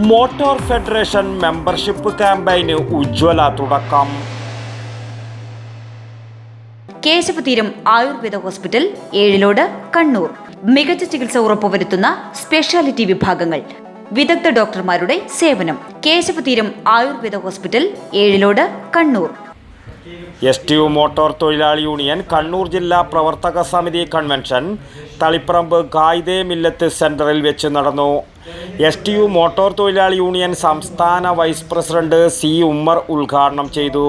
Motor federation membership ക്യാമ്പയിന് ഉജ്ജ്വല തുടക്കം. കേശവതീരം ആയുർവേദ ഹോസ്പിറ്റൽ ഏഴിലോട് കണ്ണൂർ. മികച്ച ചികിത്സ ഉറപ്പുവരുത്തുന്ന സ്പെഷ്യാലിറ്റി വിഭാഗങ്ങൾ. വിദഗ്ധ ഡോക്ടർമാരുടെ സേവനം. Keshavatheeram Ayurveda hospital Ezhilode Kannur. S T U motor തൊഴിലാളി യൂണിയൻ കണ്ണൂർ ജില്ലാ പ്രവർത്തക സമിതി കൺവെൻഷൻ തളിപ്പറമ്പ് കായ്തേ മില്ലത്ത് സെന്ററിൽ വെച്ച് നടന്നു. എസ് ടി യു മോട്ടോർ തൊഴിലാളി യൂണിയൻ സംസ്ഥാന വൈസ് പ്രസിഡന്റ് സി ഉമ്മർ ഉദ്ഘാടനം ചെയ്തു.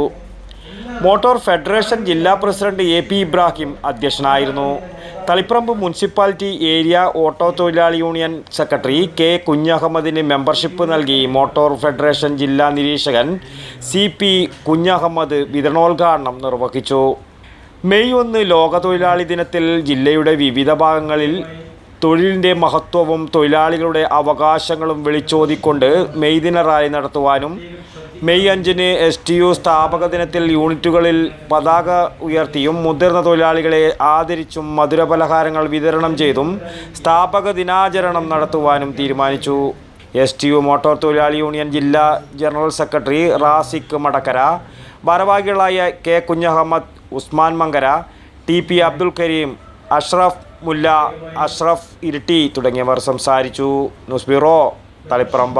മോട്ടോർ ഫെഡറേഷൻ ജില്ലാ പ്രസിഡന്റ് എ പി ഇബ്രാഹിം അധ്യക്ഷനായിരുന്നു. തളിപ്പറമ്പ് മുനിസിപ്പാലിറ്റി ഏരിയ ഓട്ടോ തൊഴിലാളി യൂണിയൻ സെക്രട്ടറി കെ കുഞ്ഞഹമ്മദിന് മെമ്പർഷിപ്പ് നൽകി മോട്ടോർ ഫെഡറേഷൻ ജില്ലാ നിരീക്ഷകൻ സി പി കുഞ്ഞഹമ്മദ് വിതരണോദ്ഘാടനം നിർവഹിച്ചു. മെയ് ഒന്ന് ലോക തൊഴിലാളി ദിനത്തിൽ ജില്ലയുടെ വിവിധ ഭാഗങ്ങളിൽ തൊഴിലിന്റെ മഹത്വവും തൊഴിലാളികളുടെ അവകാശങ്ങളും വിളിച്ചോതിക്കൊണ്ട് മെയ് റാലി നടത്തുവാനും മെയ് അഞ്ചിന് എസ് ടി യു സ്ഥാപക ദിനത്തിൽ യൂണിറ്റുകളിൽ പതാക ഉയർത്തിയും മുതിർന്ന തൊഴിലാളികളെ ആദരിച്ചും മധുരപലഹാരങ്ങൾ വിതരണം ചെയ്തും സ്ഥാപക ദിനാചരണം നടത്തുവാനും തീരുമാനിച്ചു. എസ് ടി യു മോട്ടോർ തൊഴിലാളി യൂണിയൻ ജില്ലാ ജനറൽ സെക്രട്ടറി റാസിഖ് മടക്കര ഭാരവാഹികളായ K Kunhahammed Usman Mankara T P Abdul Kareem Ashraf Mulla Ashraf Iritty തുടങ്ങിയവർ സംസാരിച്ചു. News bureau Taliparamba.